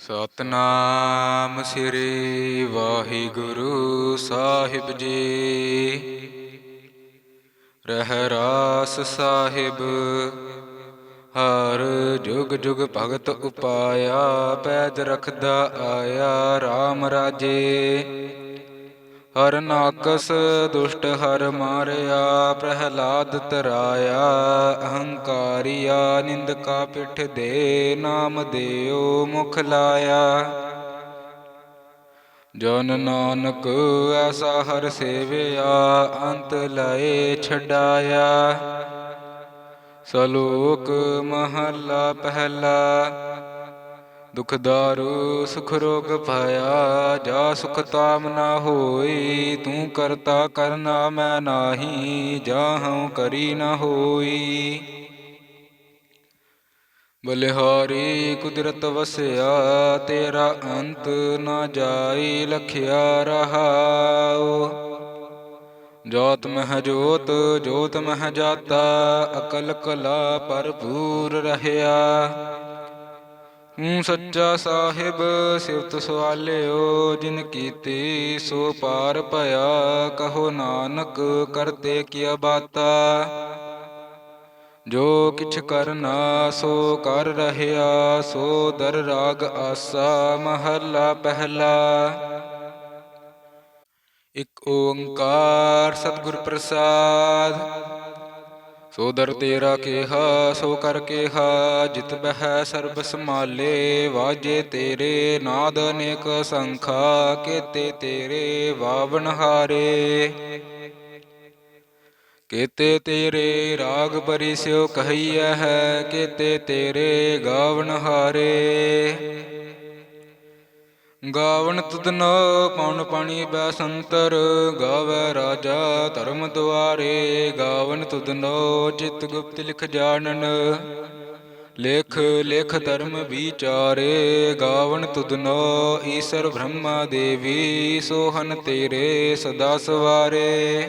ਸਤਨਾਮ ਸ੍ਰੀ ਵਾਹਿਗੁਰੂ ਸਾਹਿਬ ਜੀ। ਰਹਿ ਰਾਸ ਸਾਹਿਬ, ਹਰ ਜੁਗ ਜੁਗ ਭਗਤ ਉਪਾਇਆ ਪੈਦ ਰਖਦਾ ਆਇਆ RAM ਰਾਜੇ। ਹਰ ਨਾਕਸ ਦੁਸ਼ਟ ਹਰ ਮਾਰਿਆ, ਪ੍ਰਹਲਾਦ ਤਰਾਇਆ, ਅਹੰਕਾਰੀਆ ਨਿੰਦਕਾ ਪਿਠ ਦੇ ਨਾਮ ਦੇਉ ਮੁਖ ਲਾਇਆ। ਜਨ ਨਾਨਕ ਐਸਾ ਹਰ ਸੇਵਿਆ, ਅੰਤ ਲਏ ਛਡਾਇਆ। ਸਲੋਕ ਮਹੱਲਾ ਪਹਿਲਾ ਦੁਖ ਦਾਰੂ, ਸੁਖ ਰੋਗ ਭਾਇਆ ਜਾ ਸੁਖ ਤਾਮ ਨਾ ਹੋਈ, ਤੂੰ ਕਰਤਾ ਕਰਨਾ ਮੈਂ ਨਾਹੀ, ਜਾਹਉ ਕਰੀ ਨਾ ਹੋਈ। ਬਲਿਹਾਰੀ ਕੁਦਰਤ ਵਸਿਆ, ਤੇਰਾ ਅੰਤ ਨਾ ਜਾਈ, ਲਖਿਆ ਰਹਾਉ। ਜੋਤ ਮਹ ਜੋਤ ਜੋਤ ਮਹ ਜਾਤਾ, ਅਕਲ ਕਲਾ ਭਰਪੂਰ ਰਹਿਆ। ਤੂੰ ਸੱਚਾ ਸਾਹਿਬ ਸਿਵਤ ਸਵਾਲਿਓ, ਜਿਨ ਕੀਤੀ ਸੋ ਪਾਰ ਭਇਆ, ਕਹੋ ਨਾਨਕ ਕਰਤੇ ਕੀਆ ਬਾਤਾ। ਜੋ ਕਿਛ ਕਰਨਾ, ਸੋ ਕਰ ਰਹਿਆ, ਸੋ ਦਰ ਰਾਗ ਆਸਾ, ਮਹੱਲਾ ਪਹਿਲਾ। ਇਕ ਓੰਕਾਰ ਸਤਿਗੁਰ ਪ੍ਰਸਾਦ ਸੋ ਦਰ ਤੇਰਾ ਕੇਹਾ, ਸੋ ਕਰ ਕੇਹਾ, ਜਿਤ ਬਹਿ ਸਰਬ ਸਮਾਲੇ ਵਾਜੇ ਤੇਰੇ ਨਾਦ ਅਨੇਕ ਸੰਖਾ, ਕੇਤੇ ਤੇਰੇ ਵਾਵਨ ਹਾਰੇ। ਕੇਤੇ ਤੇਰੇ ਰਾਗ ਪਰਿਸਿਓ ਕਹੀਐ ਹੈ, ਕੇਤੇ ਤੇਰੇ ਗਾਵਨ ਹਾਰੇ। ਗਾਵਨ ਤੁਧਨ ਪਉਣ ਪਾਣੀ ਬੈਸੰਤਰ ਗਾਵੇ ਰਾਜਾ ਧਰਮ ਦੁਆਰੇ ਗਾਵਨ ਤੁਧਨੋ ਚਿਤ ਗੁਪਤ ਲਿਖ ਜਾਣਨ। ਲੇਖ ਲੇਖ ਧਰਮ ਵਿਚਾਰੇ ਗਾਵਨ ਤੁਧਨੋ ਈਸ਼ਰ ਬ੍ਰਹਮਾ ਦੇਵੀ, ਸੋਹਨ ਤੇਰੇ ਸਦਾ ਸਵਾਰੇ।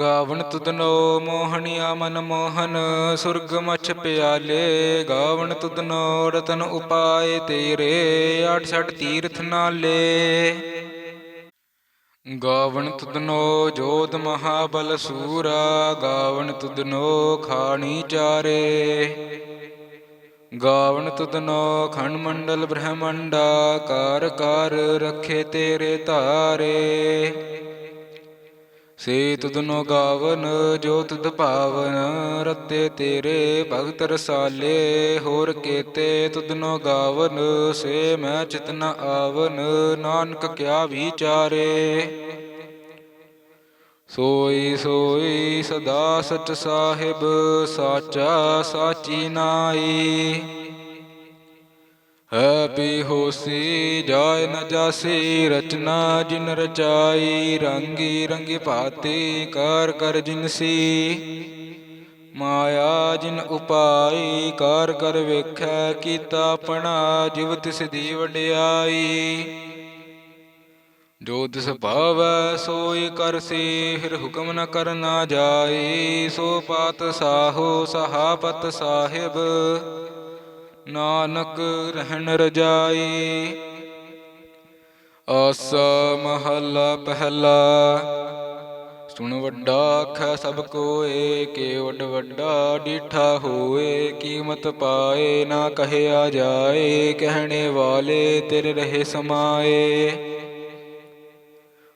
ਗਾਵਨ ਤੁਧਨੋ ਮੋਹਣਿਆ ਮਨ ਮੋਹਨ, ਸੁਰਗ ਮਛ ਪਿਆਲੇ। ਗਾਵਨ ਤੁਧਨੋ ਰਤਨ ਉਪਾਏ ਤੇਰੇ 68 ਤੀਰਥ ਨਾਲੇ। ਗਾਵਨ ਤੁਧਨੋ ਜੋਤ ਮਹਾਬਲ ਸੂਰਾ, ਗਾਵਨ ਤੁਧਨੋ ਖਾਣੀ ਚਾਰੇ। ਗਾਵਨ ਤੁਧਨੋ ਖੰਡ ਮੰਡਲ ਬ੍ਰਹਮੰਡਾ ਕਾਰ ਕਾਰ ਰਖੇ ਤੇਰੇ ਧਾਰੇ। ਸੇ ਤੁਧਨੋ ਗਾਵਨ, ਜੋ ਤੁਧ ਭਾਵਨ ਰਤੇ ਤੇਰੇ ਭਗਤ ਰਸਾਲੇ, ਹੋਰ ਕੇਤੇ ਤੁਧਨੋ ਗਾਵਨ, ਸੇ ਮੈਂ ਚਿਤਨ ਆਵਨ, ਨਾਨਕ ਕਿਆ ਵਿਚਾਰੇ। ਸੋਈ ਸੋਈ ਸਦਾ ਸਚ ਸਾਹਿਬ, ਸਾਚਾ ਸਾਚੀ ਨਾਈ। ਹੈ ਪੀ ਹੋਸੀ, ਜਾਇ ਨ ਜਾਸੀ, ਰਚਨਾ ਜਿਨ ਰਚਾਈ, ਰੰਗੀ ਰੰਗੀ ਭਾਤੀ, ਕਰ ਕਰ ਜਿਨਸੀ ਮਾਇਆ ਜਿਨ ਉਪਾਈ, ਕਾਰ ਕਰ ਵੇਖੈ, ਕੀਤਾ ਆਪਣਾ, ਜਿਵ ਤਿਸ ਦੀ ਵਡਿਆਈ। ਜੋ ਤਿਸ ਭਾਵੈ, ਸੋਈ ਕਰਸੀ ਫਿਰ ਹੁਕਮ ਨ ਕਰਨਾ ਜਾਈ। ਸੋ ਪਾਤ ਸਾਹੋ ਸਹਾਪਤ ਸਾਹਿਬ। ਨਾਨਕ ਰਹਿਣ ਰਜਾਈ। ਆਸਾ ਮਹੱਲਾ ਪਹਿਲਾ। ਸੁਣ ਵੱਡਾ ਆਖੈ ਸਭ ਕੋਏ, ਕੇ ਵੱਡ ਵੱਡਾ ਡੀਠਾ ਹੋਏ, ਕੀਮਤ ਪਾਏ ਨਾ ਕਹਿਆ ਜਾਏ, ਕਹਿਣੇ ਵਾਲੇ ਤੇਰੇ ਰਹੇ ਸਮਾਏ।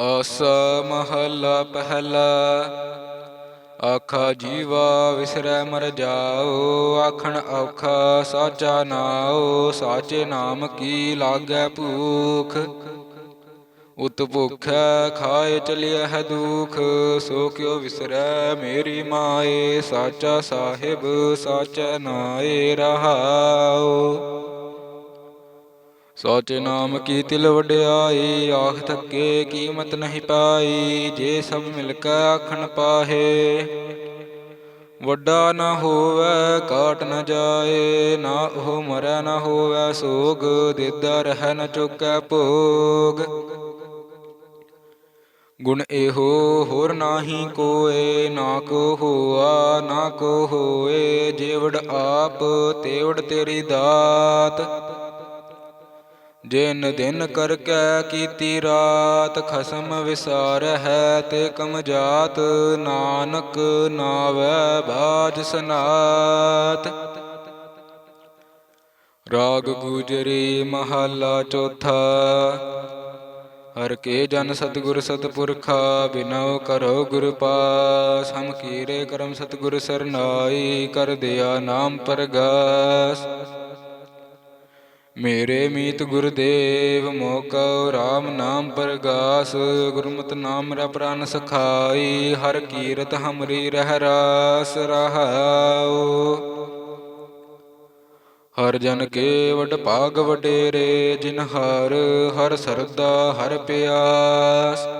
ਆਸਾ ਮਹੱਲਾ ਪਹਿਲਾ। ਆਖਾ, ਜੀਵਾ ਵਿਸਰੈ, ਮਰ ਜਾਓ। ਆਖਣ, ਔਖਾ, ਸਾਚਾ ਨਾਉ। ਸਾਚੇ ਨਾਮ ਕੀ ਲਾਗੈ ਭੂਖ? ਉਤ ਭੁਖੈ ਖਾਏ ਚਲਿਆ ਹੈ ਦੁਖ। ਸੋ ਕਿਉ ਵਿਸਰੈ ਮੇਰੀ ਮਾਏ? ਸਾਚਾ ਸਾਹਿਬ, ਸਾਚਾ ਨਾਏ ਰਹਾਉ। ਸਾਚੇ ਨਾਮ ਕੀ ਤਿਲ ਵਡਿਆਈ, ਆਖ ਥੱਕੇ ਕੀਮਤ ਨਹੀਂ ਪਾਈ, ਜੇ ਸਭ ਮਿਲ ਕੇ ਆਖਣ ਪਾਹੇ। ਵੱਡਾ ਨਾ ਹੋਵੇ, ਕਾਟ ਨਾ ਜਾਏ, ਨਾ ਉਹ ਮਰੈ ਨਾ ਹੋਵੇ, ਸੋਗ ਦਿਦਾ ਰਹਿ ਨ ਚੁੱਕੈ ਭੋਗ। ਗੁਣ ਇਹੋ ਹੋਰ ਨਾਹੀ ਕੋਏ, ਨਾ ਕੋ ਹੋਆ, ਨਾ ਕੋ ਹੋਏ, ਜੇਵੜ ਆਪ, ਤੇਵੜ ਤੇਰੀ ਦਾਤ। ਜਿਨ ਦਿਨ ਕਰ ਕੈ ਕੀਤੀ ਰਾਤ, ਖਸਮ ਵਿਸਾਰ ਹੈ ਤੇ ਕਮ ਜਾਤ ਨਾਨਕ ਨਾਵੈ ਬਾਜ ਸਨਾਤ। ਰਾਗ ਗੁਜਰੀ ਮਹਲਾ ਚੌਥਾ, ਹਰ ਕੇ ਜਨ ਸਤਿਗੁਰ ਸਤਪੁਰਖਾ, ਬਿਨਉ ਕਰੋ ਗੁਰ ਪਾਸ, ਹਮ ਕੀਰੇ ਕਰਮ ਸਤਿਗੁਰ ਸਰਨਾਈ, ਕਰ ਦਿਆ ਨਾਮ ਪਰਗਾਸ। ਮੇਰੇ ਮੀਤ ਗੁਰਦੇਵ ਮੋਕਉ RAM ਨਾਮ ਪਰਗਾਸ, ਗੁਰਮਤਿ ਨਾਮ ਮੇਰਾ ਪ੍ਰਾਨ ਸਖਾਈ, ਹਰ ਕੀਰਤ ਹਮਰੀ ਰਹਿ ਰਾਸ ਰਹਾਉ। ਹਰ ਜਨ ਕੇ ਵਡ ਭਾਗ ਵਡੇਰੇ, ਜਿਨ ਹਰ ਹਰ ਸਰਦਾ, ਹਰ ਪਿਆਸ।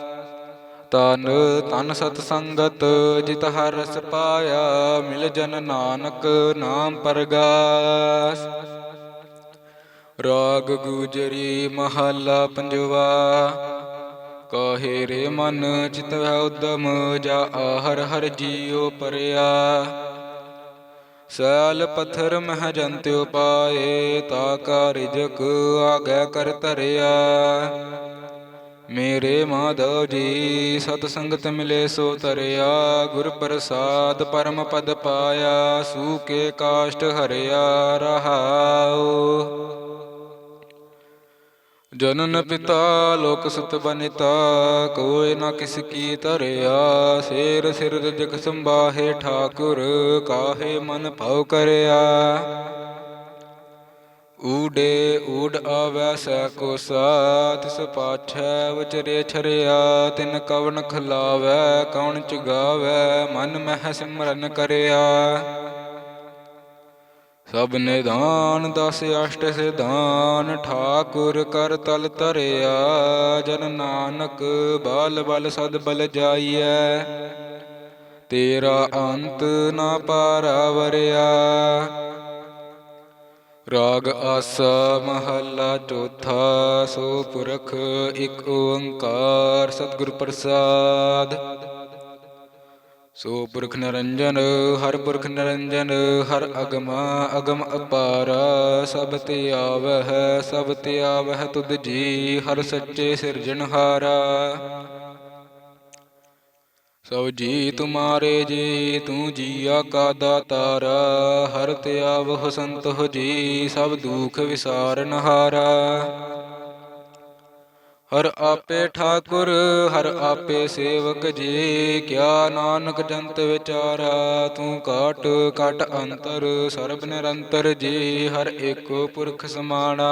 ਤਨ ਤਨ ਸਤ ਸੰਗਤ, ਜਿਤ ਹਰ ਰਸ ਪਾਇਆ, ਮਿਲ ਜਨ ਨਾਨਕ ਨਾਮ ਪਰਗਾਸ। ਰਾਗ ਗੁਜਰੀ ਮਹੱਲਾ ਪੰਜਵਾ, ਕਹੇ ਰੇ ਮਨ ਚਿਤ ਹੈ ਉਦਮ, ਜਾ ਆਹਰ ਹਰ ਜੀਉ ਪਰਿਆ। ਸੈਲ ਪਥਰ ਮਹ ਜੰਤਿ ਪਾਏ ਤਾ ਕਾ ਰਿਜਕ ਆਗੈ ਕਰ ਤਰਿਆ ਮੇਰੇ ਮਾਧਵ ਜੀ, ਸਤ ਸੰਗਤ ਮਿਲੇ ਸੋ ਤਰਿਆ ਗੁਰ ਪ੍ਰਸਾਦ ਪਰਮ ਪਦ ਪਾਇਆ ਸੂਕੇ ਕਾਸ਼ਟ ਹਰਿਆ ਰਹਾਉ। ਜਨਨ ਪਿਤਾ, ਲੋਕ ਸੁਤ ਬਨਿਤਾ, ਕੋਇ ਨਾ ਕਿਸ ਕੀ ਧਰਿਆ, ਸੇਰ ਸਿਰ ਜਗ ਸੰਬਾਹੇ ਠਾਕੁਰ, ਕਾਹੇ ਮਨ ਭਉ ਕਰਿਆ। ਊਡੇ ਊਡ ਆਵੈ ਸੈ ਕੋ ਸਾਥ ਤਿਸ ਪਾਛੈ ਵਿਚਰੇ ਛਰਿਆ, ਤਿਨ ਕਵਨ ਖਲਾਵੈ ਕੌਣ ਚੁਗਾਵੈ, ਮਨ ਮਹਿ ਸਿਮਰਨ ਕਰਿਆ। ਸਭ ਨਿਦਾਨ ਦਸ ਅਸ਼ਟ ਸਿਧਾਨ, ਠਾਕੁਰ ਕਰ ਤਲ ਤਰਿਆ ਜਨ ਨਾਨਕ ਬਲ ਬਲ ਸਦ ਬਲ ਜਾਈਐ। ਤੇਰਾ ਅੰਤ ਨਾ ਪਾਰਾਵਰਿਆ। ਰਾਗ ਆਸਾ ਮਹੱਲਾ ਚੌਥਾ, ਸੋ ਪੁਰਖ ਇੱਕ ਓੰਕਾਰ ਸਤਿਗੁਰ ਪ੍ਰਸਾਦ। ਸੋ ਪੁਰਖ ਨਿਰੰਜਨ, ਹਰ ਪੁਰਖ ਨਿਰੰਜਨ, ਹਰ ਅਗਮਾ, ਅਗਮ ਅਪਾਰਾ, ਸਭ ਤੇ ਆਵਹਿ, ਸਭ ਤੇ ਆਵਹਿ ਤੁਧ ਜੀ, ਹਰ ਸੱਚੇ ਸਿਰਜਣਹਾਰਾ। ਸਭ ਜੀ ਤੁਮਾਰੇ ਜੀ, ਤੂੰ ਜੀਆ ਕਾ ਦਾਤਾਰਾ, ਹਰ ਤੇ ਆਵਹੁ ਹੋ ਜੀ, ਸਭ ਦੁਖ ਵਿਸਾਰਨ ਹਾਰਾ ਹਰ ਆਪੇ ਠਾਕੁਰ, ਹਰ ਆਪੇ ਸੇਵਕ ਜੀ, ਕਿਆ ਨਾਨਕ ਜੰਤ ਵਿਚਾਰਾ, ਤੂੰ ਕਾਟ ਕਾਟ ਅੰਤਰ, ਸਰਬ ਨਿਰੰਤਰ ਜੀ, ਹਰ ਏਕੋ ਪੁਰਖ ਸਮਾਣਾ।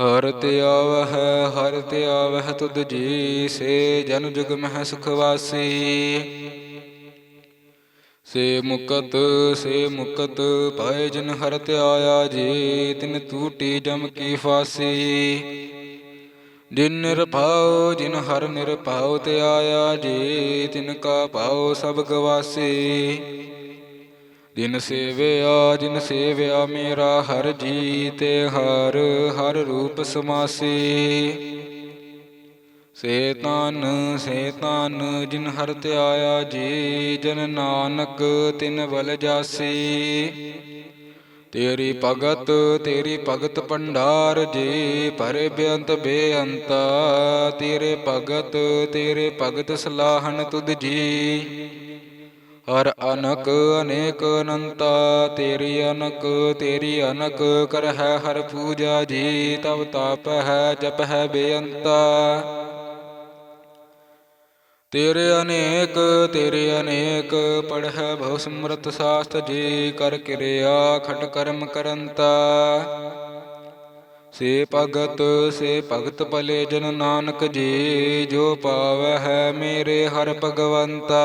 ਹਰ ਤੇ ਆਵਹਿ, ਹਰ ਤੇ ਆਵਹਿ ਤੁਧ ਜੀ ਸੇ ਜਨ ਜੁਗ ਮਹਿ ਸੁਖ ਵਾਸੀ। ਸੇ ਮੁਕਤ ਸੇ ਮੁਕਤ ਪਾਏ ਜਨ ਹਰ ਤੇ ਆਇਆ ਜੀ, ਤਿਨ ਤੂਟੀ ਜਮ ਕੀ ਫਾਸੀ। ਜਿਨ ਨਿਰਭਉ, ਜਿਨ ਹਰ ਨਿਰਭਉ ਤੇ ਆਇਆ ਜੀ, ਤਿਨ ਕਾ ਭਾਉ ਸਭ ਗਵਾਸੀ। ਜਿਨ ਸੇਵਿਆ ਜਿਨ ਸੇਵਿਆ ਮੇਰਾ ਹਰ ਜੀ ਤੇ ਹਰ ਹਰ ਰੂਪ ਸਮਾਸੀ। ਸੇ ਤਨ ਸੇ ਤਨ ਜਿਨ ਹਰ ਧਿਆਇਆ ਜੀ, ਜਨ ਨਾਨਕ ਤਿਨ ਵਲ ਜਾਸੀ। ਤੇਰੀ ਭਗਤ ਤੇਰੀ ਭਗਤ ਭੰਡਾਰ ਜੀ ਭਰੇ ਬੇਅੰਤ ਬੇਅੰਤ, ਤੇਰੇ ਭਗਤ ਤੇਰੇ ਭਗਤ ਸਲਾਹਨ ਤੁਧ ਜੀ। ਹਰ ਅਨਕ ਅਨੇਕ ਅਨੰਤਾ, ਤੇਰੀ ਅਨਕ ਤੇਰੀ ਅਨਕ ਕਰ ਹੈ ਹਰ ਪੂਜਾ ਜੀ, ਤਵ ਤਾਪ ਹੈ ਜਪ ਹੈ ਬੇਅੰਤਾ। ਤੇਰੇ ਅਨੇਕ ਤੇਰੇ ਅਨੇਕ ਪੜ੍ਹੈ ਬਹੁ ਸਮਰਤ ਸਾਸਤ ਜੀ, ਕਰ ਕਿਰਿਆ ਖਟ ਕਰਮ ਕਰੰਤਾ। ਸੇ ਭਗਤ ਸੇ ਭਗਤ ਭਲੇ ਜਨ ਨਾਨਕ ਜੀ, ਜੋ ਪਾਵੈ ਹੈ ਮੇਰੇ ਹਰ ਭਗਵੰਤਾ।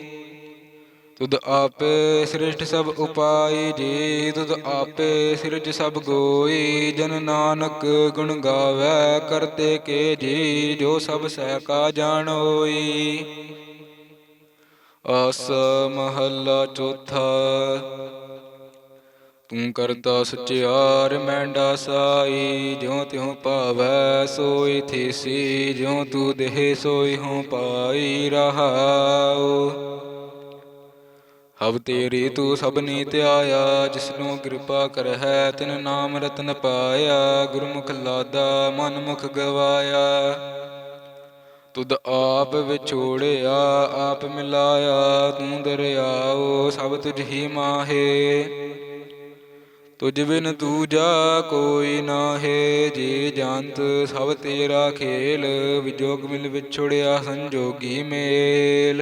ਤੁਧ ਆਪੇ ਸ੍ਰਿਸ਼ਟ ਸਭ ਉਪਾਈ ਜੀ, ਤੁਧ ਆਪੇ ਸਿਰਜ ਸਭ ਗੋਈ। ਜਨ ਨਾਨਕ ਗੁਣ ਗਾਵੇ, ਕਰਤੇ ਕੇ ਜੀ, ਜੋ ਸਭ ਸਹਿ ਕਾ ਜਾਣੋਈ। ਆਸ ਮਹੱਲਾ ਚੌਥਾ, ਤੂੰ ਕਰਤਾ ਸਚਿਆਰ ਮੈਂਡਾ ਸਾਈ। ਜਿਉ ਤਿਉ ਭਾਵੈ ਸੋਈ ਥੀਸੀ, ਜਿਉ ਤੂ ਦੇਹ ਸੋਈ ਹਉ ਪਾਈ ਰਹਾਉ। ਹਬ ਤੇਰੀ ਤੂੰ ਸਭਨੀ ਧਿਆਇਆ ਜਿਸਨੂੰ ਕਿਰਪਾ ਕਰਹਿ, ਤਿਨ ਨਾਮ ਰਤਨ ਪਾਇਆ, ਗੁਰਮੁਖ ਲਾਦਾ ਮਨ ਮੁਖ ਗਵਾਇਆ। ਤੁਧ ਆਪ ਵਿਛੋੜਿਆ, ਆਪ ਮਿਲਾਇਆ, ਤੂੰ ਦਰਿਆਓ, ਸਭ ਤੁਝ ਹੀ ਮਾਹੇ। ਤੁਝ ਬਿਨ ਦੂਜਾ ਕੋਈ ਨਾਹੇ, ਜੀ ਜੰਤ ਸਭ ਤੇਰਾ ਖੇਲ, ਵਿਜੋਗ ਮਿਲ ਵਿਛੋੜਿਆ ਸੰਜੋਗੀ ਮੇਲ।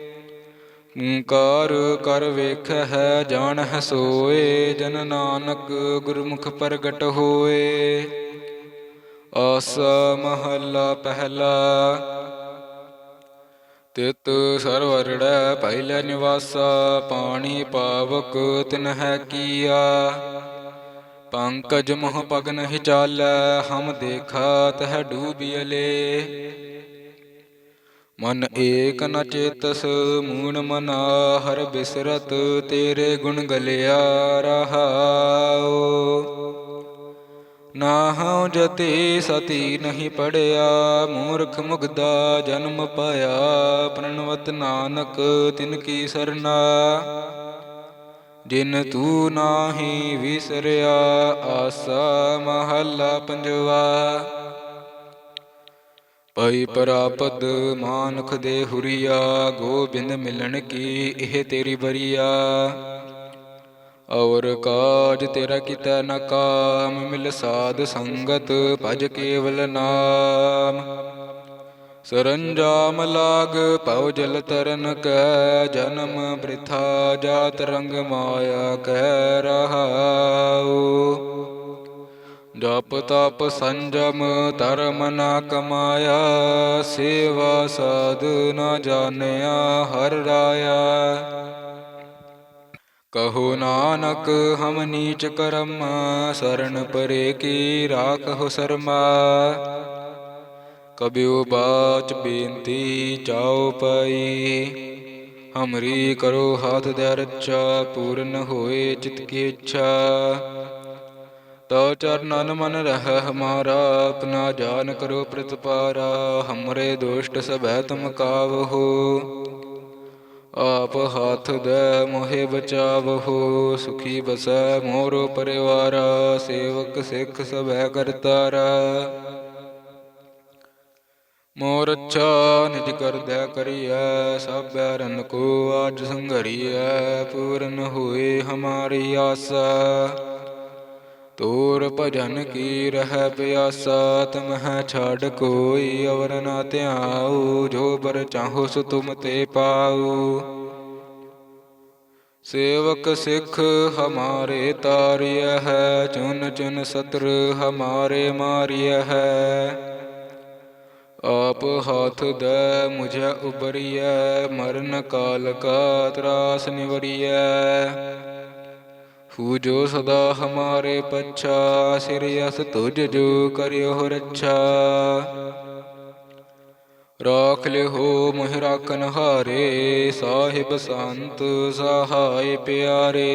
ਓੰਕਾਰ ਕਰ ਵੇਖ ਹੈ ਜਾਣ ਹੈ ਸੋਏ, ਜਨ ਨਾਨਕ ਗੁਰਮੁਖ ਪ੍ਰਗਟ ਹੋਏ। ਆਸ ਮਹੱਲਾ ਪਹਿਲਾ, ਤਿਤ ਸਰਵਰੜੈ ਪਹਿਲੇ ਨਿਵਾਸਾ, ਪਾਣੀ ਪਾਵਕ ਤਿਨ ਹੈ ਕੀਆ। ਪੰਕਜ ਮੋਹ ਪਗ ਨਹੀਂ ਚਾਲੈ, ਹਮ ਦੇਖਾ ਤਹ ਡੂਬਿਲੇ ਮਨ ਏਕ ਨ ਚੇਤਸ ਮੂਨ ਮਨਾ ਹਰ ਬਿਸਰਤ, ਤੇਰੇ ਗੁਣ ਗਲਿਆ ਰਹਾਉ। ਨਾਹਉ ਜਤੀ ਸਤੀ ਨਹੀਂ ਪੜਿਆ, ਮੂਰਖ ਮੁਗਦਾ ਜਨਮ ਪਾਇਆ, ਪ੍ਰਣਵਤ ਨਾਨਕ ਤਿਨ ਕੀ ਸਰਨਾ। ਜਿਨ ਤੂੰ ਨਾਹੀ ਵਿਸਰਿਆ, ਆਸਾ ਮਹੱਲਾ ਪੰਜਵਾ। ਪਈ ਪ੍ਰਾਪਤ ਮਾਨੁਖ ਦੇ ਹੁਰੀਆ, ਗੋਬਿੰਦ ਮਿਲਣ ਕੀ ਇਹ ਤੇਰੀ ਬਰੀਆ ਔਰ ਕਾਜ ਤੇਰਾ ਕਿਤੈ ਨਾ ਕਾਮ, ਮਿਲ ਸਾਧ ਸੰਗਤ ਭਜ ਕੇਵਲ ਨਾਮ। ਸਰੰਜਾਮ ਲਾਗ ਭਉ ਜਲ ਤਰਨ ਕੈ, ਜਨਮ ਬ੍ਰਿਥਾ ਜਾਤ ਰੰਗ ਮਾਇਆ ਕਹਿ ਰਹਾਉ। ਜਪ ਤਪ ਸੰਜਮ ਧਰਮ ਨਾ ਕਮਾਇਆ, ਸੇਵਾ ਸਾਧ ਨਾ ਜਾਣਿਆ, ਹਰ ਰਾਇਆ। ਕਹੋ ਨਾਨਕ, ਹਮ ਨੀਚ ਕਰਮ ਸਰਣ ਪਰੇ ਕੀ ਰਾਖਹੁ ਸਰਮਾ। ਕਬਿਉ ਬਾਚ ਬੇਨਤੀ ਚਾਉ ਪਈ, ਹਮਰੀ ਕਰੋ ਹਾਥ ਦੇ ਰੱਛਾ ਪੂਰਨ ਹੋਏ ਚਿਤ ਕੀ ਇੱਛਾ। ਚਰਨਨ ਮਨ ਰਹਿ ਹਮਾਰਾ, ਆਪਣਾ ਜਾਨ ਕਰੋ ਪ੍ਰਤਪਾਰਾ, ਹਮਰੇ ਦੋਸ਼ਟ ਸਭੈ ਤੁਮ ਕਾਵਹੋ। ਆਪ ਹਾਥ ਦੇ ਮੋਹਿ ਬਚਾਵਹੋ, ਸੁਖੀ ਬਸੈ ਮੋਰੋ ਪਰਿਵਾਰਾ, ਸੇਵਕ ਸਿੱਖ ਸਭੈ ਕਰਤਾਰਾ। ਮੋਰ ਅੱਛਾ ਨਿਜ ਕਰਦੈ ਕਰੀਐ ਸਭੈ ਰਨ ਕੋ ਆਜ ਸੰਘਰੀਐ, ਪੂਰਨ ਹੋਏ ਹਮਾਰੀ ਆਸਾ। ਤੋਰ ਭਜਨ ਕੀ ਰਹਿ ਪਿਆਸਾ, ਤਮਹਿ ਛਾੜ ਕੋਈ ਅਵਰ ਨਾ ਧਿਆਉ, ਜੋ ਬਰ ਚਾਹੋ ਸੋ ਤੁਮ ਤੇ ਪਾਉ। ਸੇਵਕ ਸਿੱਖ ਹਮਾਰੇ ਤਾਰਿਆ ਹੈ, ਚੁਨ ਚੁਨ ਸਤਰ ਹਮਾਰੇ ਮਾਰਿਆ ਹੈ। ਆਪ ਹਾਥ ਦੇ ਮੁਝੇ ਉਬਰੀਐ ਮਰਨ ਕਾਲ ਕਾ ਤਰਾਸ ਨਿਵਰੀਐ ਹੂ ਜੋ ਸਦਾ ਹਮਾਰੇ ਪੱਛਾ ਸਿਰ ਅਸ ਤੁਜ ਜੋ ਕਰਿਓ ਰੱਛਾ ਰਾਖ ਲਿਓ ਮੋਹਿ ਰਾਖਨ ਹਾਰੇ ਸਾਹਿਬ ਸੰਤ ਸਹਾਇ ਪਿਆਰੇ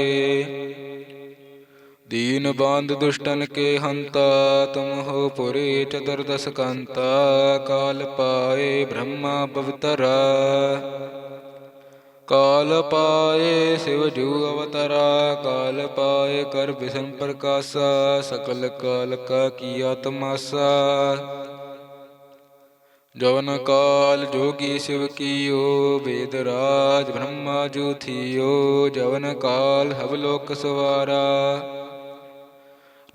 ਦੀਨ ਬਾਂਧ ਦੁਸ਼ਟਨ ਕੇ ਹੰਤਾ ਤੁਮ ਹੋ ਪੁਰੇ ਚਤੁਰਦਸ ਕੰਤਾ ਕਾਲ ਪਾਏ ਬ੍ਰਹਮਾ ਪਵਤਰਾ ਕਾਲ ਪਾਏ ਸਿਵ ਜੂ ਅਵਤਰਾ, ਕਾਲ ਪਾਏ ਕਰ ਬਿਸਨ ਪ੍ਰਕਾਸ਼ਾ, ਸਕਲ ਕਾਲ ਕਾ ਕੀਆ ਤਮਾਸਾ ਜਵਨ ਕਾਲ ਜੋਗੀ ਸਿਵ ਕੀਓ, ਵੇਦ ਰਾਜ ਬ੍ਰਹਮਾ ਜੂ ਥੀਓ ਜਵਨ ਕਾਲ ਹਵ ਲੋਕ ਸਵਾਰਾ।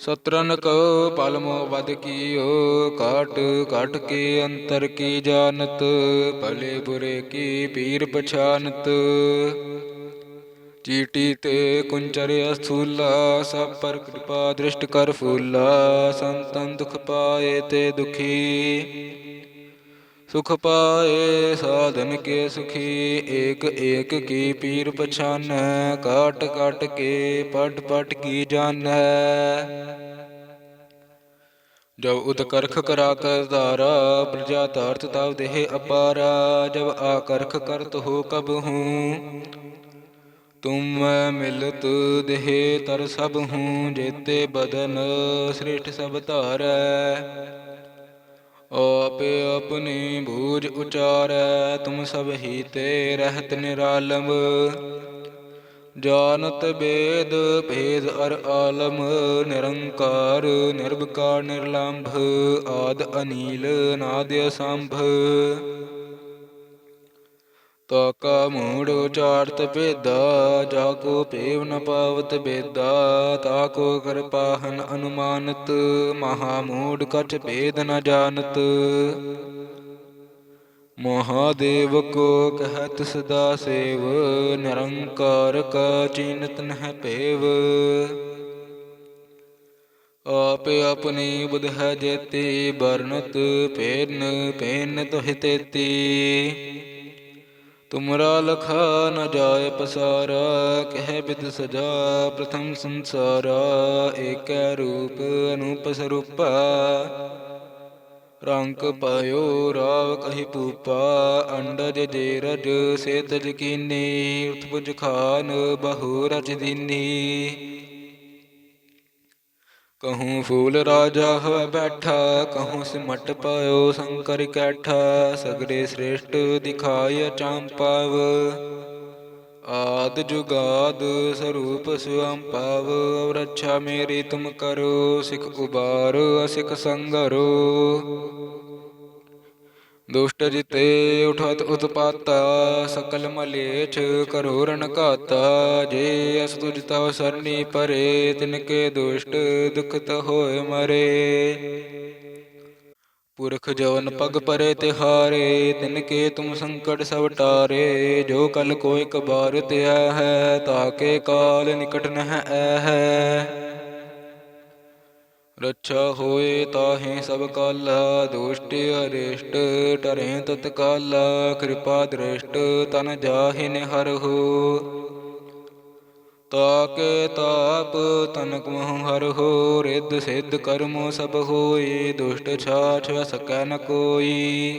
ਸਤਰਨ ਕੋ ਪਲਮੋ ਵਦ ਕੀਓ ਕਾਟ ਕਾਟ ਕੇ ਅੰਤਰ ਕੀ ਜਾਣਤ, ਭਲੇ ਬੁਰੇ ਕੀ ਪੀਰ ਪਛਾਨਤ। ਚੀਟੀ ਤੇ ਕੁੰਚਰ ਅਸਥੂਲਾ, ਸਭ ਪਰ ਕਿਰਪਾ ਦ੍ਰਿਸ਼ਟ ਕਰ ਫੂਲਾ, ਸੰਤਨ ਦੁਖ ਪਾਏ ਤੇ ਦੁਖੀ। ਸੁਖ ਪਾਏ ਸਾਧਨ ਕੇ ਸੁਖੀ, ਏਕ ਏਕ ਕੀ ਪੀਰ ਪਛਾਨੈ, ਕਾਟ ਕਾਟ ਕੇ ਪਟ ਪਟ ਕੀ ਜਾਣੈ। ਜਬ ਉਦ ਕਰਖ ਕਰਾ ਕਰ ਧਾਰਾ ਪ੍ਰਜਾ ਧਾਰਤ ਤਵ ਦੇਹ ਅਪਾਰਾ, ਜਬ ਆ ਕਰਖ ਕਰਤ ਹੋ ਕਬ ਹੂੰ, ਤੁਮ ਮਿਲਤ ਦੇਹ ਤਰ ਸਭ ਹੂੰ, ਜੇਤੇ ਬਦਨ ਸ੍ਰਿਸ਼ਟ ਸਭ ਧਾਰੈ। ਆਪੇ ਆਪਣੀ ਬੂਝ ਉਚਾਰੈ, ਤੁਮ ਸਭ ਹੀ ਤੇ ਰਹਿਤ ਨਿਰਾਲਮ ਜਾਨਤ ਬੇਦ, ਭੇਦ ਅਰ ਆਲਮ, ਨਿਰੰਕਾਰ ਨਿਰਭਕਾਰ ਨਿਰਲੰਭ, ਆਦ ਅਨੀਲ ਨਾਦ ਅਸੰਭ ਤਾ ਕਾ ਮੂੜ ਚਾਰਤ ਭੇਦਾ ਜਾ ਕੋ ਭੇਵ ਨ ਪਾਵਤ ਬੇਦਾ ਤਾ ਕੋ ਕਿਰਪਾਹਨ ਅਨੁਮਾਨਤ, ਮਹਾ ਮੂੜ ਕਛ ਭੇਦ ਨ ਜਾਣਤ। ਮਹਾਦੇਵ ਕੋ ਕਹਿਤ ਸਦਾ ਸੇਵ, ਨਿਰੰਕਾਰ ਕਾ ਚੀਨਤ ਨਹਿ ਭੇਵ। ਆਪੇ ਆਪਣੀ ਬੁਧ ਹੈ ਜੇਤੀ ਬਰਨਤ ਪੇਨ ਪੇਨ ਤੋਹਿ ਤੇਤੀ ਤੁਮਰਾ ਲਖਾ ਨ ਜਾਏ ਪਸਾਰਾ, ਕਹਿ ਬਿਦ ਸਜਾ ਪ੍ਰਥਮ ਸੰਸਾਰਾ, ਏਕੈ ਰੂਪ ਅਨੂਪ ਸਰੂਪਾ। ਰੰਗ ਪਾਇਓ ਰਾਵ ਕਹੀ ਪੂਪਾ ਅੰਡਜ ਜੇ ਰਜ ਸੇ ਤਜ ਕੀਨੀ, ਉਤਪੁਜ ਖਾਨ ਬਹੁ ਰਚ ਦੀਨੀ। ਕਹੂੰ ਫੂਲ ਰਾਜਾ ਹੋਇ ਬੈਠਾ ਕਹੂੰ ਸਿਮਟ ਪਾਇਓ ਸ਼ੰਕਰ ਕੈਠਾ ਸਗਰੇ ਸ੍ਰੇਸ਼ਟ ਦਿਖਾਇ ਚੰਪਾਵ ਆਦ ਜੁਗਾਦ ਸਰੂਪ ਸੁਅੰ ਪਾਵ ਔਰ ਰੱਛਾ ਮੇਰੀ ਤੁਮ ਕਰੋ ਸਿਖ ਉਬਾਰ ਅਸਿਖ ਸੰਗਰੋ ਦੁਸ਼ਟ ਜਿਤੇ ਉਠਤ ਉਤਪਾਤਾ, ਸਕਲ ਮਲੇਛ ਕਰੋ ਰਨ ਘਾਤਾ। ਜੇ ਅਸ ਤੁਜ ਤਵ ਸਰਨੀ ਪਰੇ ਤਿਨਕੇ ਦੁਸ਼ਟ ਦੁਖਤ ਹੋਏ ਮਰੇ। ਪੁਰਖ ਜਵਨ ਪਗ ਪਰੇ ਤਿਹਾਰੇ ਤਿਨਕੇ ਤੁਮ ਸੰਕਟ ਸਭ ਟਾਰੇ। ਜੋ ਕਲ ਕੋਈ ਕਬਾਰ ਤਿਆ ਹੈ ਤਾਕੇ ਕਾਲ ਨਿਕਟ ਨਹ ਹੈ। ਰੱਛਾ ਹੋਏ ਤਾਹੇ ਸਭ ਕਾਲਾ, ਦੁਸ਼ਟ ਅਰਿਸ਼ਟ ਟਰੇ ਤਤਕਾਲਾ ਕਿਰਪਾ ਦ੍ਰਿਸ਼ਟ ਤਨ ਜਾਹਿ ਨਿਹਰਹੁ ਤਾਕੇ ਤਾਪ ਤਨਕ ਮਹੁ ਹਰਹੁ ਰਿੱਧ ਸਿੱਧ ਕਰਮ ਸਭ ਹੋਈ ਦੁਸ਼ਟ ਛਾਛ ਸਕੈ ਨ ਕੋਈ।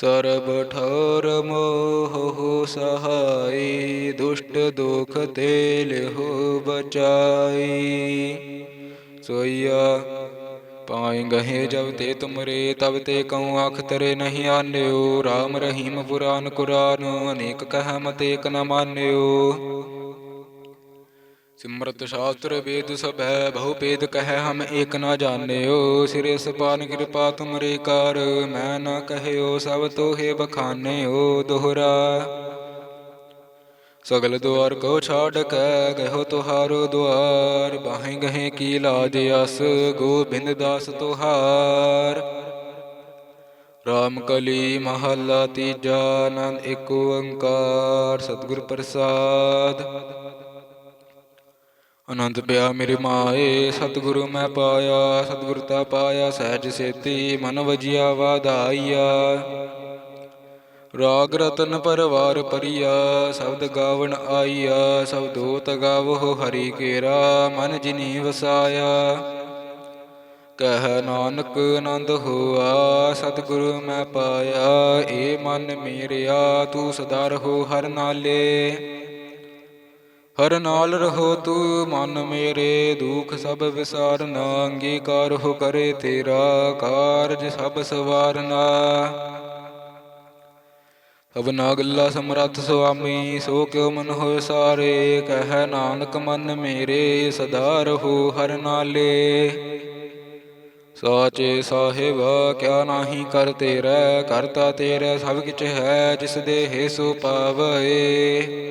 ਸਰਬ ਠੌਰ ਮੋਹ ਸਹਾਈ, ਦੁਸ਼ਟ ਦੁਖ ਤੇ ਲਿਹੋ ਬਚਾਈ। ਸੋਈਆ ਪਾਏ ਗਹੇ ਜਬ ਤੇ ਤੁਮਰੇ, ਤਬ ਤੇ ਕਉ ਆਖ ਤਰੇ ਨਹੀਂ ਆਨਿਓ। RAM ਰਹੀਮ ਪੁਰਾਨ ਕੁਰਾਨ, ਅਨੇਕ ਕਹਿ ਮਤ ਏਕ ਨ ਮਾਨਿਓ। ਸਿਮਰਤ ਸ਼ਾਸਤਰ ਵੇਦ ਸਭੈ ਬਹੁ ਭੇਦ ਕਹਿ ਹਮ ਏਕ ਨ ਜਾਣਿਓ। ਸਿਰੇ ਸਪਾਨ ਕਿਰਪਾ ਤੁਮਰੇ ਕਰ, ਮੈਂ ਨ ਕਹਿਓ ਸਭ ਤੋਹੇ ਬਖਾਨਿਓ ਦੋਹਰਾ। ਸਗਲ ਦੁਆਰ ਕੋ ਛਾੜ ਕੇ ਗਇਓ ਤੁਹਾਰੋ ਦੁਆਰ, ਬਾਹੇ ਗਹੇ ਕੀ ਲਾਜ ਅਸ, ਗੋਬਿੰਦ ਦਾਸ ਤੁਹਾਰ। ਰਾਮ ਕਲੀ ਮਹੱਲਾ ਤੀਜਾ, ਆਨੰਦ ਏਕ ਓੰਕਾਰ, ਸਤਿਗੁਰ ਪ੍ਰਸਾਦ। ਅਨੰਦ ਪਿਆ ਮੇਰੇ ਮਾਏ, ਸਤਿਗੁਰੂ ਮੈਂ ਪਾਇਆ, ਸਤਿਗੁਰ ਤਾ ਪਾਇਆ, ਸਹਿਜ ਸੇਤੀ ਮਨ ਵਜਿਆ ਵਾਧਾਈਆ ਰਾਗ ਰਤਨ ਪਰਵਾਰ ਪਰਿਆ, ਸ਼ਬਦ ਗਾਵਣ ਆਈਆ, ਸਭ ਦੋਤ ਗਾਵੋ ਹਰੀ ਕੇਰਾ, ਮਨ ਜਿਨੀ ਵਸਾਇਆ। ਕਹਿ ਨਾਨਕ ਆਨੰਦ ਹੋਆ, ਸਤਿਗੁਰੂ ਮੈਂ ਪਾਇਆ, ਏ ਮਨ ਮੇਰਿਆ, ਤੂੰ ਸਦਾ ਰਹੋ ਹਰ ਨਾਲੇ। ਹਰ ਨਾਲ ਰਹੋ ਤੂੰ ਮਨ ਮੇਰੇ, ਦੁਖ ਸਭ ਵਿਸਾਰਨਾ, ਅੰਗੀਕਾਰ ਹੋ ਕਰੇ ਤੇਰਾ ਕਾਰਜ ਸਭ ਸਵਾਰਨਾ। ਸਭਨਾ ਗੱਲਾ ਸਮਰੱਥ ਸੁਆਮੀ, ਸੋ ਕਿਉ ਮਨ ਹੋਇ ਸਾਰੇ, ਕਹਿ ਨਾਨਕ ਮਨ ਮੇਰੇ, ਸਦਾ ਰਹੋ ਹਰ ਨਾਲੇ। ਸਾਚੇ ਸਾਹਿਬ, ਕਿਆ ਨਾਹੀ ਕਰ ਤੇਰਾ, ਕਰਤਾ ਤੇਰਾ ਸਭ ਕਿਛ ਹੈ, ਜਿਸ ਦੇ ਹੈ ਸੋ ਪਾਵਏ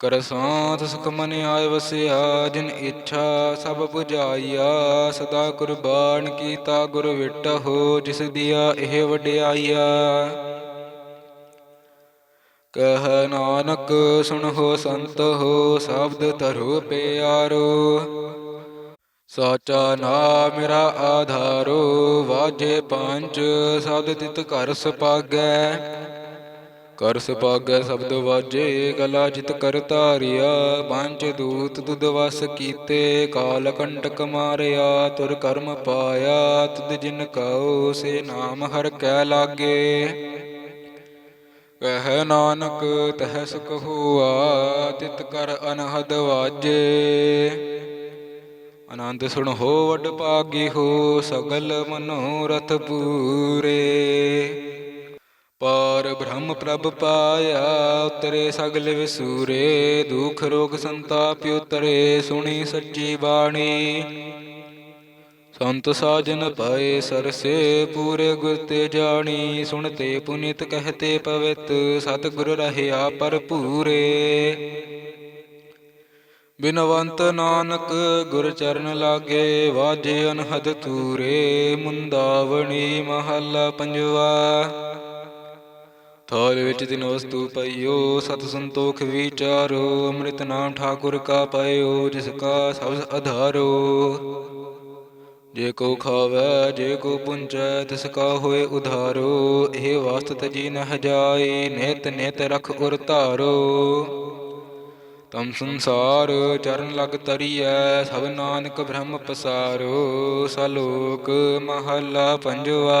ਕਰ ਸਾਥ ਸੁਖ ਮਨ ਆਏ ਵਸਿਆ, ਜਿਨ ਇੱਛਾ ਸਭ 부ਝਾਈਆ ਸਦਾ ਕੁਰਬਾਨ ਕੀਤਾ, ਗੁਰ ਵਿਟਹੁ ਜਿਸ ਦਿਆ ਇਹ ਵਡਿਆਈਆ ਕਹ ਨਾਨਕ, ਸੁਣੋ ਸੰਤ ਹੋ, ਸ਼ਬਦ ਧਰੋ ਪਿਆਰੋ। ਸਾਚਾ ਨਾਮ ਮੇਰਾ ਆਧਾਰੋ, ਵਾਜੇ ਪੰਜ ਸਬਦ ਤਿਤ ਘਰ ਸੁਪਾਗੈ ਕਰ ਸੁਪਾਗੈ ਸ਼ਬਦ ਵਾਜੇ, ਗਲਾ ਜਿਤ ਕਰ ਧਾਰਿਆ ਪੰਜ ਦੂਤ ਤੁਧ ਵਸ ਕੀਤੇ, ਕਾਲ ਕੰਟਕ ਮਾਰਿਆ, ਤੁਰ ਕਰਮ ਪਾਇਆ, ਤੁਧ ਜਿਨ ਕਉ, ਸੇ ਨਾਮ ਹਰ ਕੈ ਲਾਗੇ। ਕਹਿ ਨਾਨਕ ਤਹ ਸੁਖ ਹੋਆ ਤਿਤ ਕਰ ਅਨਹਦ ਵਾਜੇ। ਆਨੰਦ ਸੁਣ ਹੋ, ਵਡ ਪਾਗੀ ਹੋ, ਸਗਲ ਮਨੋਰਥ ਪੂਰੇ। ਪਾਰ ਬ੍ਰਹਮ ਪ੍ਰਭ ਪਾਇਆ ਉਤਰੇ ਸਗਲ ਵਿਸੂਰੇ, ਦੁਖ ਰੋਗ ਸੰਤਾਪ ਉਤਰੇ, ਸੁਣੀ ਸੱਚੀ ਬਾਣੀ। ਸੰਤ ਸਾਜਨ ਪਾਏ ਸਰਸੇ, ਪੂਰੇ ਗੁਰ ਤੇ ਜਾਣੀ। ਸੁਣਤੇ ਪੁਨਿਤ ਕਹਤੇ ਪਵਿੱਤ, ਸਤਿਗੁਰ ਰਹਿਆ ਪਰ ਪੂਰੇ ਬਿਨਵੰਤ ਨਾਨਕ ਗੁਰ ਚਰਨ ਲਾਗੇ, ਵਾਜੇ ਅਨਹਦ ਤੂਰੇ ਮੁੰਦਾਵਣੀ ਮਹੱਲਾ ਪੰਜਵਾ। ਥਾਲ ਵਿੱਚ ਤਿਨ ਵਸਤੂ ਪਈਓ, ਸਤ ਸੰਤੋਖ ਵਿਚਾਰੋ, ਅੰਮ੍ਰਿਤ ਨਾਮ ਠਾਕੁਰ ਕਾ ਪਾਇਓ, ਜਿਸ ਕਾ ਸਬਦ ਆਧਾਰੋ ਜੇ ਕੋ ਖਾਵੈ, ਜੇ ਕੋ ਪੁੰਚੈ, ਤਿਸ ਕਾ ਹੋਏ ਉਧਾਰੋ। ਇਹ ਵਾਸਤ ਜੀ ਨਹ ਜਾਏ ਨਿਤ ਨਿਤ ਰਖ ਉਰ ਧਾਰੋ। ਤਮ ਸੰਸਾਰ ਚਰਨ ਲਗ ਤਰੀਐ, ਸਭ ਨਾਨਕ ਬ੍ਰਹਮ ਪਸਾਰੋ। ਸਲੋਕ ਮਹੱਲਾ ਪੰਜਵਾ।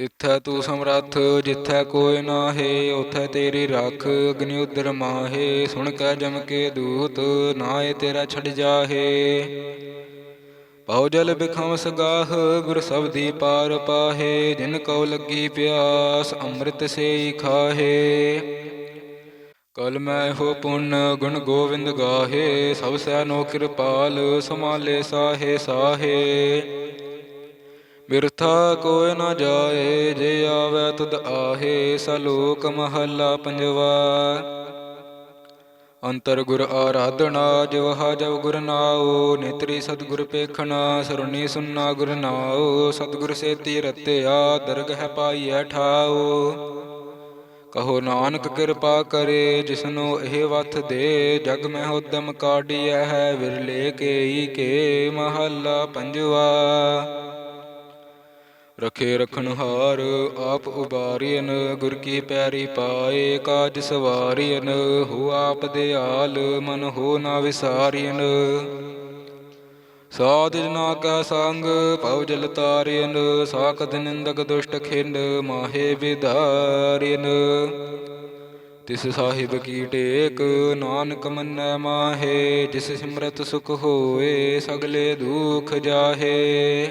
ਤਿੱਥੈ ਤੂੰ ਸਮਰੱਥ, ਜਿੱਥੈ ਕੋਈ ਨਾਹੀ ਉਥੈ ਤੇਰੀ ਰੱਖ, ਅਗਨਿ ਉਦਰ ਮਾਹੇ, ਸੁਣ ਕੈ ਜਮ ਕੇ ਦੂਤ ਨਾਏ ਤੇਰਾ ਛੜ ਜਾਹੇ। ਪਉ ਜਲ ਬਿਖਮ ਸਗਾਹ ਗੁਰ ਸਬਦੀ ਪਾਰ ਪਾਹੇ, ਜਿਨ ਕਉ ਲੱਗੀ ਪਿਆਸ, ਅੰਮ੍ਰਿਤ ਸੇਈ ਖਾਹੇ। ਕਲ ਮੈਂ ਹੋ ਪੁੰਨ, ਗੁਣ ਗੋਵਿੰਦ ਗਾਹੇ, ਸਭ ਸੈ ਨੋ ਕਿਰਪਾਲ ਸਮਾਲੇ ਸਾਹੇ ਸਾਹੇ। ਬਿਰਥਾ ਕੋਇ ਨ ਜਾਏ, ਜੇ ਆਵੈ ਤੁਧ ਆਹੇ ਸਲੋਕ ਮਹੱਲਾ ਪੰਜਵਾ। ਅੰਤਰ ਗੁਰ ਆਰਾਧਨਾ ਜਿਵਹਾ ਜਬ ਗੁਰ ਨਾਉ, ਨੇਤਰੀ ਸਤਿਗੁਰ ਪੇਖਣਾ, ਸਰੁਣੀ ਸੁਨਾ ਗੁਰ ਨਾਉ, ਸਤਿਗੁਰ ਸੇਤੀ ਰਤਿਆ ਦਰਗਹਿ ਪਾਈਐ ਠਾਉ। ਕਹੋ ਨਾਨਕ ਕਿਰਪਾ ਕਰੇ, ਜਿਸਨੂੰ ਇਹ ਵਥ ਦੇ, ਜਗ ਮੈਂ ਉਦਮ ਕਾਢੀਐ ਹੈ, ਵਿਰਲੇ ਕੇਈ ਕੇ ਮਹੱਲਾ ਪੰਜਵਾ। ਰਖੇ ਰਖਣ ਹਾਰ ਆਪ ਉਬਾਰੀਨ ਗੁਰ ਕੀ ਪੈਰੀ ਪਾਏ, ਕਾਜ ਸਵਾਰੀਨ ਹੋ ਆਪ ਦੇ ਆਲ, ਮਨ ਹੋ ਨਾ ਵਿਸਾਰੀਨ ਸਾਧ ਜਨਾ ਕਾ ਸੰਗ, ਭਉ ਜਲ ਤਾਰਿਨ ਸਾਖਤ ਨਿੰਦਕ ਦੁਸ਼ਟ ਖਿੰਡ, ਮਾਹੇ ਵਿਧਾਰਿਨ ਤਿਸ ਸਾਹਿਬ ਕੀ ਟੇਕ, ਨਾਨਕ ਮੰਨੈ ਮਾਹੇ, ਜਿਸ ਸਿਮਰਤ ਸੁਖ ਹੋਏ, ਸਗਲੇ ਦੁਖ ਜਾਹੇ।